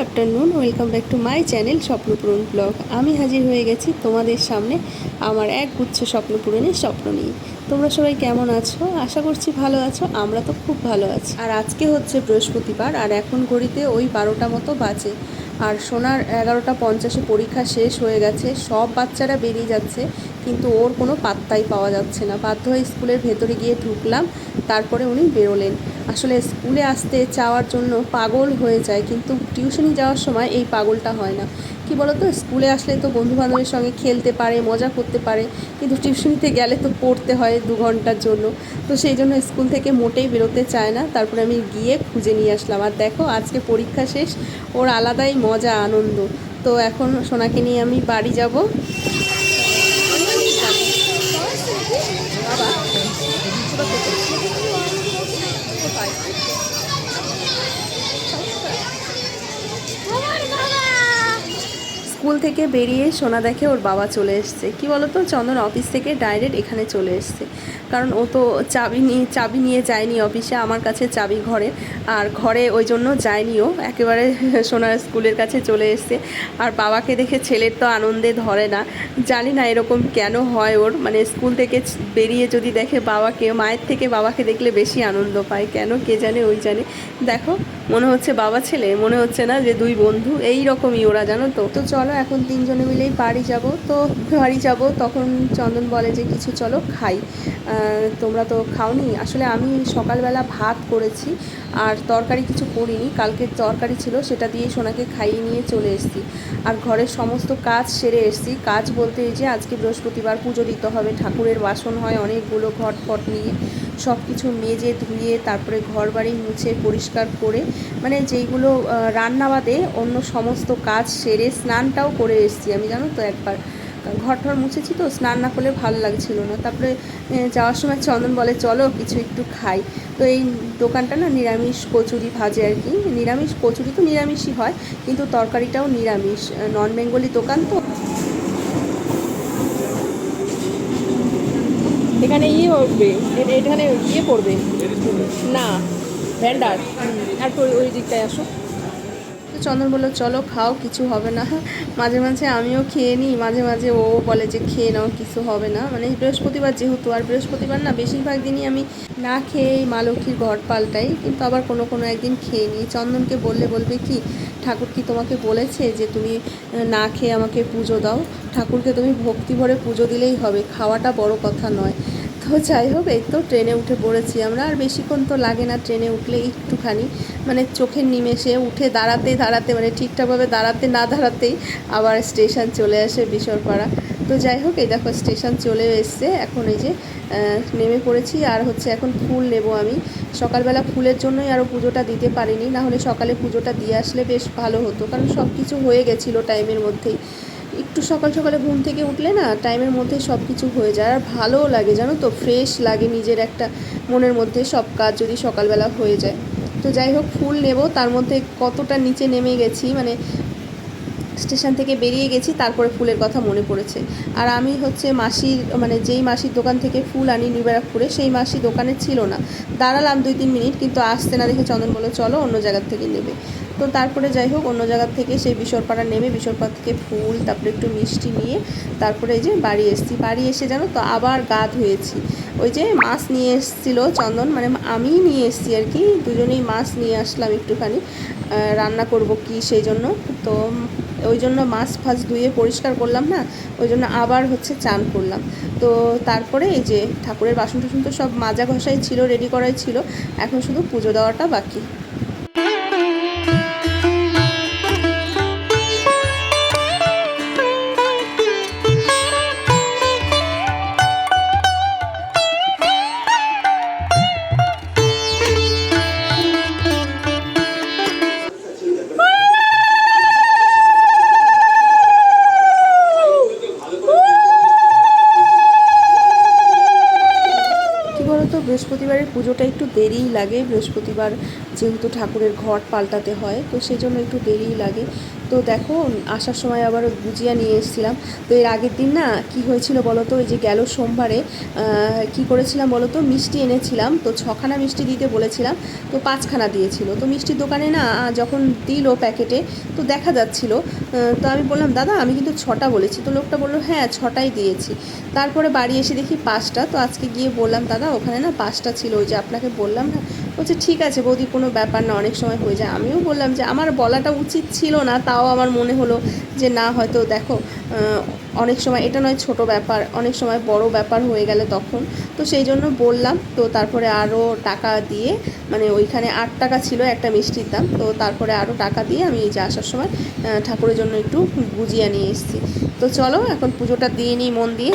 Welcome back to my channel Swapnapuran blog আমি হাজির হয়ে গেছি তোমাদের সামনে আমার এক গুচ্ছ স্বপ্নপূরণের স্বপ্ন নিয়ে। তোমরা সবাই কেমন আছো? আশা করছি ভালো আছো, আমরা তো খুব ভালো আছি। আর আজকে হচ্ছে বৃহস্পতিবার, আর এখন ঘড়িতে ওই বারোটা মতো বাজে। আর সোনার এগারোটা পঞ্চাশে পরীক্ষা শেষ হয়ে গেছে, সব বাচ্চারা বেরিয়ে যাচ্ছে। কিন্তু ওর কোনো পাত্তাই পাওয়া যাচ্ছে না। বাধ্য হয়ে স্কুলের ভেতরে গিয়ে ঢুকলাম, তারপরে উনি বেরোলেন। আসলে স্কুলে আসতে চাওয়ার জন্য পাগল হয়ে যায়, কিন্তু টিউশনি যাওয়ার সময় এই পাগলটা হয় না। কি বলতো, স্কুলে আসলে তো বন্ধু বান্ধবের সঙ্গে খেলতে পারে, মজা করতে পারে, কিন্তু টিউশনিতে গেলে তো পড়তে হয় দু ঘণ্টার জন্য। তো সেই জন্য স্কুল থেকে মোটেই বেরোতে চায় না। তারপরে আমি গিয়ে খুঁজে নিয়ে আসলাম। আর দেখো, আজকে পরীক্ষা শেষ, ওর আলাদাই মজা, আনন্দ। তো এখন সোনাকে নিয়ে আমি বাড়ি যাব। স্কুল থেকে বেরিয়ে সোনা দেখে ওর বাবা চলে এসছে। কি বলতো? চন্দন অফিস থেকে ডাইরেক্ট এখানে চলে এসছে। কারণ ও তো চাবি নিয়ে চাবি নিয়ে যায়নি অফিসে, আমার কাছে চাবি ঘরে। আর ঘরে ওই জন্য যায়নি ও একেবারে সোনার স্কুলের কাছে চলে এসছে। আর বাবাকে দেখে ছেলের তো আনন্দে ধরে না। জানি না এরকম কেন হয় ওর। মানে স্কুল থেকে বেরিয়ে যদি দেখে বাবাকে, মায়ের থেকে বাবাকে দেখলে বেশি আনন্দ পায়। কেন কে জানে, ওই জানে। দেখো মনে হচ্ছে বাবা ছেলে, মনে হচ্ছে না যে দুই বন্ধু, এই রকমই ওরা, জানো তো? তো চলো, এখন তিনজনে মিলেই বাড়ি যাব। তো বাড়ি যাব, তখন চন্দন বলে যে কিছু চলো খাই। তোমরা তো খাওনি? আসলে আমি সকালবেলা ভাত করেছি, আর তরকারি কিছু করিনি। কালকে তরকারি ছিল, সেটা দিয়ে সোনাকে খাইয়ে নিয়ে চলে এসেছি। আর ঘরের সমস্ত কাজ সেরে এসেছি। কাজ বলতে এই যে, আজকে বৃহস্পতিবার পুজো দিতে হবে, ঠাকুরের বাসন হয় অনেকগুলো ঘট ফট নিয়ে। সব কিছু মেজে ধুয়ে তারপরে ঘর বাড়ি মুছে পরিষ্কার করে মানে যেইগুলো রান্না বাদে অন্য সমস্ত কাজ সেরে স্নানটাও করে এসেছি আমি, জানো তো একবার। ঘর টর মুছেছি তো, স্নান না করলে ভালো লাগছিল না। তারপরে যাওয়ার সময় চন্দন বলে, চলো কিছু একটু খাই। তো এই দোকানটা না নিরামিষ কচুরি ভাজে আর কি। নিরামিষ কচুরি তো নিরামিষই হয়, কিন্তু তরকারিটাও নিরামিষ। নন বেঙ্গলি দোকান তো। এখানে ইয়ে হবে এখানে ইয়ে পড়বে। না ভ্যান্ডার। আর ওই দিকটায় আসো। চন্দন বলল, চলো খাও, কিছু হবে না। মাঝে মাঝে আমিও খেয়ে নিই, মাঝে মাঝে ও বলে যে, খেয়ে নাও, কিছু হবে না। মানে বৃহস্পতিবার যেহেতু, আর বৃহস্পতিবার না, বেশিরভাগ দিনই আমি না খেয়েই মা লক্ষ্মীর ঘর পাল্টাই, কিন্তু আবার কোনো কোনো একদিন খেয়ে নিই। চন্দনকে বললে বলবে কি, ঠাকুর কি তোমাকে বলেছে যে, তুমি না খেয়ে আমাকে পুজো দাও? ঠাকুরকে তুমি ভক্তি ভরে পুজো দিলেই হবে, খাওয়াটা বড় কথা নয়। তো যাই হোক, এই তো ট্রেনে উঠে পড়েছি আমরা। আর বেশিক্ষণ তো লাগে না ট্রেনে উঠলে একটুখানি। মানে চোখের নিমেষে উঠে দাঁড়াতে দাঁড়াতে মানে ঠিকঠাকভাবে দাঁড়াতে না দাঁড়াতেই আবার স্টেশন চলে আসে বিশরপাড়া। তো যাই হোক, এই দেখো স্টেশন চলে এসছে। এখন এই যে নেমে পড়েছি। আর হচ্ছে এখন ফুল নেব আমি। সকালবেলা ফুলের জন্যই আরও পুজোটা দিতে পারিনি। না হলে সকালে পুজোটা দিয়ে আসলে বেশ ভালো হতো। কারণ সব কিছু হয়ে গেছিল টাইমের মধ্যেই। একটু সকাল সকালে ঘুম থেকে উঠলে না টাইমের মধ্যে সব কিছু হয়ে যায়। আর ভালোও লাগে, জানো তো? ফ্রেশ লাগে নিজের একটা মনের মধ্যে সব কাজ যদি সকালবেলা হয়ে যায়। তো যাই হোক, ফুল নেব, তার মধ্যে কতটা নিচে নেমে গেছি মানে স্টেশন থেকে বেরিয়ে গেছি, তারপরে ফুলের কথা মনে পড়েছে। আর আমি হচ্ছে মাসির মানে যেই মাসির দোকান থেকে ফুল আনি নিউব্যারাকপুরে সেই মাসি দোকানে ছিল না। দাঁড়ালাম দুই তিন মিনিট, কিন্তু আসতে না দেখে চন্দন বলে চলো অন্য জায়গার থেকে নেবে। তো তারপরে যাই হোক, অন্য জায়গার থেকে সেই বিশরপাড়া নেমে বিশরপাড়া থেকে ফুল, তারপরে একটু মিষ্টি নিয়ে তারপরে এই যে বাড়ি এসেছি। বাড়ি এসে জানো তো আবার গা ধুয়েছি ওই যে মাছ নিয়ে এসেছিল চন্দন মানে আমিই নিয়ে এসেছি আর কি, দুজনেই মাছ নিয়ে আসলাম একটুখানি। রান্না করব কি সেই জন্য। তো ওই জন্য মাছ ফাছ ধুয়ে পরিষ্কার করলাম না, ওই জন্য আবার হচ্ছে চান করলাম। তো তারপরে এই যে ঠাকুরের বাসন টাসন তো সব মাজা ঘষাই ছিল রেডি করাই ছিল, এখন শুধু পুজো দেওয়াটা বাকি। বৃহস্পতিবারের পুজোটা একটু দেরিই লাগে। বৃহস্পতিবার যেহেতু ঠাকুরের ঘট পাল্টাতে হয়, তো সেই জন্য একটু দেরিই লাগে। তো দেখো, আসার সময় আবার গুজিয়া নিয়ে এসেছিলাম। তো এর আগের দিন না কি হয়েছিল বলো তো? ওই যে গেল সোমবারে কি করেছিলাম বলো তো? মিষ্টি এনেছিলাম। তো ছখানা মিষ্টি দিতে বলেছিলাম। তো পাঁচখানা দিয়েছিল। তো মিষ্টির দোকানে না যখন দিল প্যাকেটে, তো দেখা যাচ্ছিল। তো আমি বললাম, দাদা, আমি কিন্তু ছটা বলেছি। তো লোকটা বলল হ্যাঁ ছটাই দিয়েছি। তারপরে বাড়ি এসে দেখি পাঁচটা। তো আজকে গিয়ে বললাম, দাদা, ওখানে না পাঁচটা ছিল। ওই যে আপনাকে বললাম না বলছে, ঠিক আছে বৌদি, কোনো ব্যাপার না, অনেক সময় হয়ে যায়। আমিও বললাম যে, আমার বলাটা উচিত ছিল না, তাও আমার মনে হলো যে, না, হয়তো দেখো অনেক সময় এটা নয় ছোট ব্যাপার, অনেক সময় বড় ব্যাপার হয়ে গেলে তখন। তো সেই জন্য বললাম, তো তারপরে আরও টাকা দিয়ে মানে ওইখানে আট টাকা ছিল একটা মিষ্টির দাম, তো তারপরে আরও টাকা দিয়ে আমি এই যে আসার সময় ঠাকুরের জন্য একটু গুজিয়া নিয়ে এসেছি। তো চলো, এখন পুজোটা দিয়ে নিই মন দিয়ে।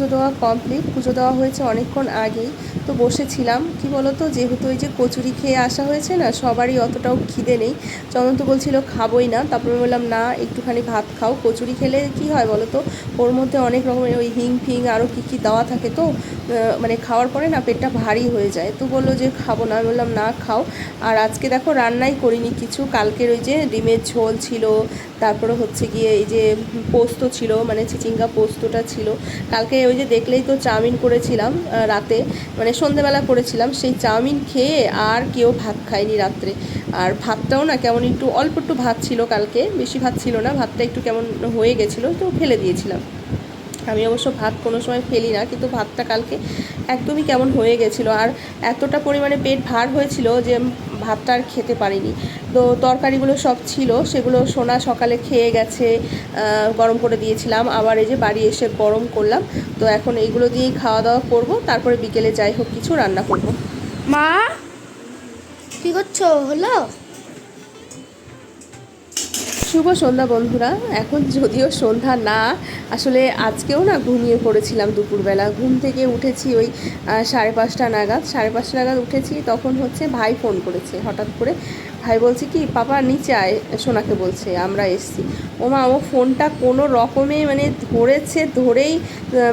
পুজো দেওয়া কমপ্লিট পুজো দেওয়া হয়েছে অনেকক্ষণ আগেই। তো বসেছিলাম, কি বলতো, যেহেতু ওই যে কচুরি খেয়ে আসা হয়েছে না, সবারই অতটাও খিদে নেই। চন্দন তো বলছিল, খাবোই না। তারপরে বললাম, না, একটুখানি ভাত খাও। কচুরি খেলে কি হয় বলো তো ওর মধ্যে অনেক রকমের ওই হিং ফিং আরও কী কী দেওয়া থাকে তো মানে খাওয়ার পরে না পেটটা ভারী হয়ে যায়। তো বলল যে, খাব না। আমি বললাম, না, খাও। আর আজকে দেখো রান্নাই করিনি কিছু, কালকের ওই যে ডিমের ঝোল ছিল, তারপরে হচ্ছে গিয়ে এই যে পোস্ত ছিল মানে চিচিঙ্গা পোস্তটা ছিল। কালকে ওই যে দেখলেই তো চাউমিন করেছিলাম রাতে। মানে সন্ধেবেলা করেছিলাম, সেই চাউমিন খেয়ে আর কেউ ভাত খায়নি রাত্রে। আর ভাতটাও না কেমন একটু অল্প একটু ভাত ছিল কালকে, বেশি ভাত ছিল না, ভাতটা একটু কেমন হয়ে গেছিল, তো ফেলে দিয়েছিলাম। আমি অবশ্য ভাত কোনো সময় ফেলি না, কিন্তু ভাতটা কালকে একদমই কেমন হয়ে গেছিল। আর এতটা পরিমাণে পেট ভার হয়েছিল যে ভাতটা আর খেতে পারিনি। তো তরকারিগুলো সব ছিল, সেগুলো সোনা সকালে খেয়ে গেছে গরম করে দিয়েছিলাম। আবার এই যে বাড়ি এসে গরম করলাম, তো এখন এইগুলো দিয়েই খাওয়া দাওয়া করব, তারপরে বিকেলে যাই হোক কিছু রান্না করব। মা, কি করছ? হলো? শুভ সন্ধ্যা বন্ধুরা। এখন যদিও সন্ধ্যা না, আসলে আজকেও না ঘুমিয়ে পড়েছিলাম দুপুরবেলা। ঘুম থেকে উঠেছি ওই সাড়ে পাঁচটা নাগাদ। সাড়ে পাঁচটা নাগাদ উঠেছি, তখন হচ্ছে ভাই ফোন করেছে, হঠাৎ করে। ভাই বলছে কি, পাপা, নিচে আয়। সোনাকে বলছে, আমরা এসছি। ওমা ও ফোনটা কোনো রকমে মানে ধরেছে, ধরেই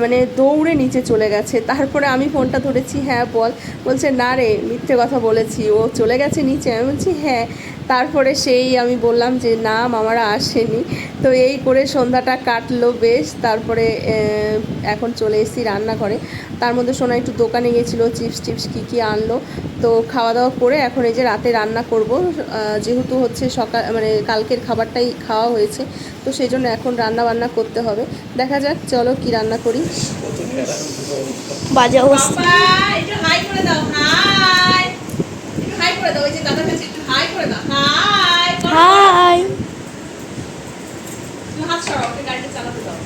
মানে দৌড়ে নিচে চলে গেছে। তারপরে আমি ফোনটা ধরেছি হ্যাঁ বল। বলছে, না রে, মিথ্যে কথা বলেছি। ও চলে গেছে নিচে। আমি বলছি হ্যাঁ। তারপরে সেই আমি বললাম যে না মামারা আসেনি। তো এই করে সন্ধ্যাটা কাটলো বেশ। তারপরে এখন চলে এসেছি রান্না করে তার মধ্যে সোনা একটু দোকানে গেছিল চিপস টিপস কী কী আনলো। তো খাওয়া দাওয়া করে এখন এই যে রাতে রান্না করব। যেহেতু হচ্ছে সকাল মানে কালকের খাবারটাই খাওয়া হয়েছে তো সেই জন্য এখন রান্না বান্না করতে হবে। দেখা যাক চলো কি রান্না করি। বাজে অবস্থা। একটু হাই করে দাও হাই হাই করে দাও ওই যে একটু হাই হাই হাত সরাও গাড়িটা চালাতে দাও।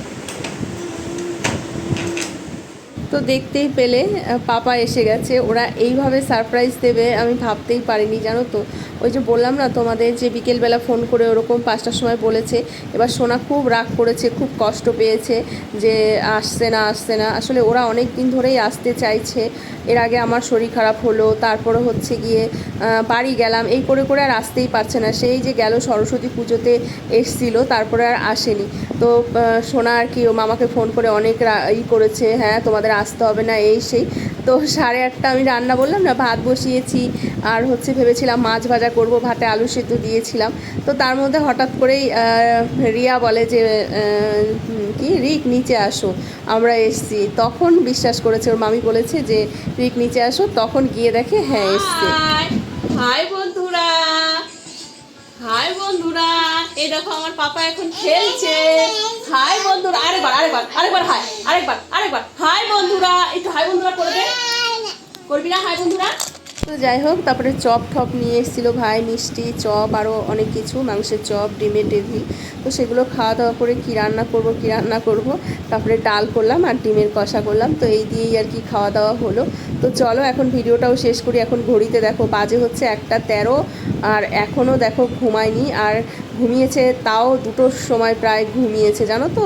তো দেখতেই পেলে পাপা এসে গেছে। ওরা এইভাবে সারপ্রাইজ দেবে, আমি ভাবতেই পারিনি, জানো তো? ওই যে বললাম না, তোমাদের যে বিকেলবেলা ফোন করে ওরকম পাঁচটার সময় বলেছে, এবার সোনা খুব রাগ করেছে, খুব কষ্ট পেয়েছে যে আসছে না আসছে না। আসলে ওরা অনেক দিন ধরেই আসতে চাইছে। এর আগে আমার শরীর খারাপ হলো, তারপরে হচ্ছে গিয়ে বাড়ি গেলাম। এই করে করে আর আসতেই পারছে না। সেই যে গেল সরস্বতী পুজোতে এসছিল, তারপরে আর আসেনি। তো সোনা আর কি ও মামাকে ফোন করে অনেক ই করেছে হ্যাঁ তোমাদের আসতে হবে না এই সেই। তো সাড়ে আটটা আমি রান্না বললাম না, ভাত বসিয়েছি। আর হচ্ছে ভেবেছিলাম মাছ ভাজা করব, ভাতে আলু সেদ্ধ দিয়েছিলাম। তো তার মধ্যে হঠাৎ করেই রিয়া বলে যে কি? রিক, নিচে আসো। আমরা এসছি। তখন বিশ্বাস করেছে, ওর মামি বলেছে যে, রিক, নিচে আসো। তখন গিয়ে দেখে হ্যাঁ এসছে। হাই বন্ধুরা। হাই বন্ধুরা, এই দেখো আমার পাপা এখন খেলছে। হাই বন্ধুরা, আরেকবার আরেকবার আরেকবার হাই, আরেকবার আরেকবার। হাই বন্ধুরা, একটু হাই বন্ধুরা করে দে। করবি না হাই বন্ধুরা? তো যাই হোক, তারপরে চপ ঠপ নিয়ে এসেছিল ভাই, মিষ্টি, চপ আরও অনেক কিছু, মাংসের চপ, ডিমের টেভি তো সেগুলো খাওয়া দাওয়া করে কী রান্না করব, কী রান্না করব, তারপরে ডাল করলাম আর ডিমের কষা করলাম। তো এই দিয়েই আর কি খাওয়া দাওয়া হলো। তো চলো এখন ভিডিওটাও শেষ করি। এখন ঘড়িতে দেখো, বাজে হচ্ছে একটা তেরো, আর এখনও দেখো ঘুমায়নি। আর ঘুমিয়েছে, তাও দুটোর সময় প্রায় ঘুমিয়েছে, জানো তো?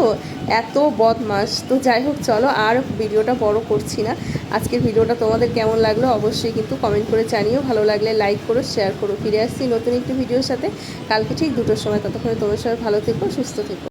এত বদমাস তো যাই হোক, চলো আর ভিডিওটা বড় করছি না। আজকের ভিডিওটা তোমাদের কেমন লাগল অবশ্যই কিন্তু কমেন্ট করে জানিও। ভালো লাগলে লাইক করো শেয়ার করো। ফিরে আসছি নতুন একটি ভিডিওর সাথে। কালকে ঠিক দুটোর সময়। ততক্ষণে তোমার সবাই ভালো থেকো, সুস্থ থেকো।